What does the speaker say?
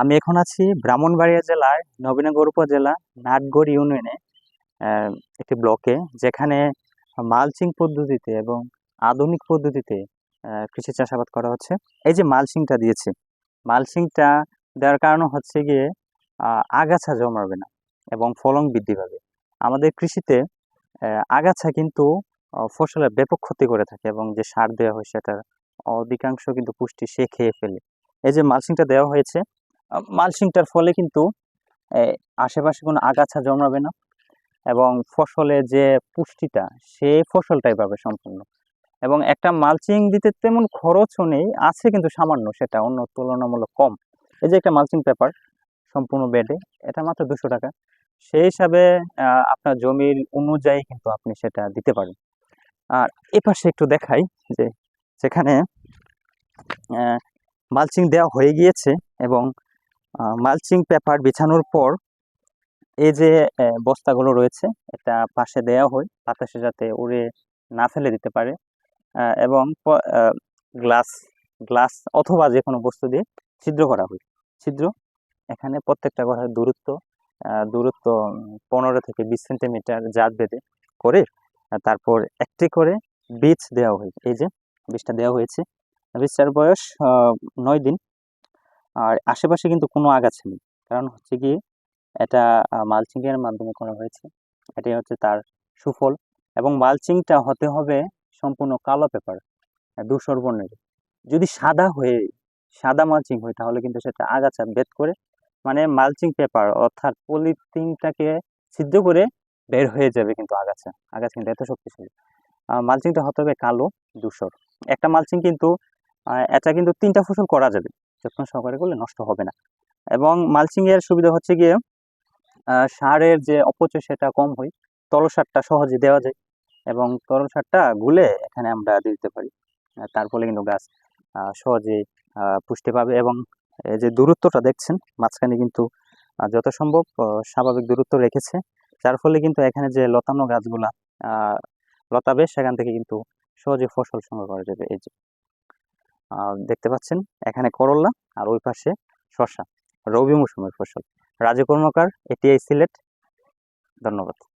আমি এখন আছি ব্রাহ্মণবাড়িয়া জেলার নবীনগর উপজেলা নাটগড় ইউনিয়নে একটি ব্লকে যেখানে মালচিং পদ্ধতিতে এবং আধুনিক পদ্ধতিতে কৃষি চাষাবাদ করা হচ্ছে। এই যে মালচিংটা দিয়েছে, মালচিংটা দেওয়ার কারণ হচ্ছে গিয়ে আগাছা জন্মাবে না এবং ফলন বৃদ্ধি পাবে। আমাদের কৃষিতে আগাছা কিন্তু ফসলের ব্যাপক ক্ষতি করে থাকে এবং যে সার দেওয়া হয় সেটার অধিকাংশ কিন্তু পুষ্টি সে খেয়ে ফেলে। এই যে মালচিংটা দেওয়া হয়েছে আহ, মালচিংটার ফলে কিন্তু আশেপাশে কোনো আগাছা জন্মাবে না এবং ফসলে যে পুষ্টিটা সেই ফসলটাই পাবে সম্পূর্ণ। এবং একটা মালচিং দিতে তেমন খরচও নেই আছে কিন্তু সামান্য সেটা অন্য তুলনামূলক কম। এই যে একটা মালচিং পেপার সম্পূর্ণ বেডে এটা মাত্র দুশো টাকা। সেই হিসাবে আপনার জমির অনুযায়ী কিন্তু আপনি সেটা দিতে পারেন। আর এপাশে একটু দেখাই যে যেখানে মালচিং দেওয়া হয়ে গিয়েছে এবং মালচিং পেপার বিছানোর পর এই যে বস্তাগুলো রয়েছে এটা পাশে দেওয়া হয়, বাতাসে যাতে উড়ে না ফেলে দিতে পারে এবং গ্লাস গ্লাস অথবা যে কোনো বস্তু দিয়ে ছিদ্র করা হয়। ছিদ্র, এখানে প্রত্যেকটা ঘরের দূরত্ব দূরত্ব পনেরো থেকে বিশ সেন্টিমিটার জাত বেঁধে করে তারপর একটি করে বীজ দেওয়া হয়। এই যে, বীজটা দেওয়া হয়েছে। বীজটার বয়স নয় দিন। আর আশেপাশে কিন্তু কোনো আগাছা নেই। কারণ হচ্ছে কি এটা মালচিংয়ের মাধ্যমে করা হয়েছে। এটাই হচ্ছে তার সুফল। এবং মালচিংটা হতে হবে সম্পূর্ণ কালো পেপার ধূসর বর্ণের যদি সাদা হয়ে, সাদা মালচিং হয়, তাহলে কিন্তু সেটা আগাছা বেদ করে মানে মালচিং পেপার অর্থাৎ পলিথিনটাকে ছিদ্র করে বের হয়ে যাবে কিন্তু আগাছা। আগাছা কিন্তু এত শক্তিশালী। মালচিংটা হতে হবে কালো ধূসর একটা মালচিং কিন্তু এটা কিন্তু তিনটা ফসল করা যাবে। যত্ন সহকারে করলে নষ্ট হবে না। এবং মালচিং এর সুবিধা হচ্ছে গিয়ে সারের যে অপচয় সেটা কম হয়। তরল সারটা সহজে দেওয়া যায় এবং তরল সারটা গুলে এখানে আমরা দিতে পারি। তার ফলে কিন্তু গাছ আহ, পুষ্টি পাবে এবং যে দূরত্বটা দেখছেন মাঝখানে কিন্তু যত সম্ভব স্বাভাবিক দূরত্ব রেখেছে। যার ফলে কিন্তু এখানে যে লতানো গাছগুলা লতাবে সেখান থেকে কিন্তু সহজে ফসল সংগ্রহ করা যাবে। এই যে দেখতে পাচ্ছেন, এখানে করল্লা আর ওই পাশে শশা রবি মৌসুমের ফসল। রাজু কর্মকার, এটিআই সিলেট। ধন্যবাদ।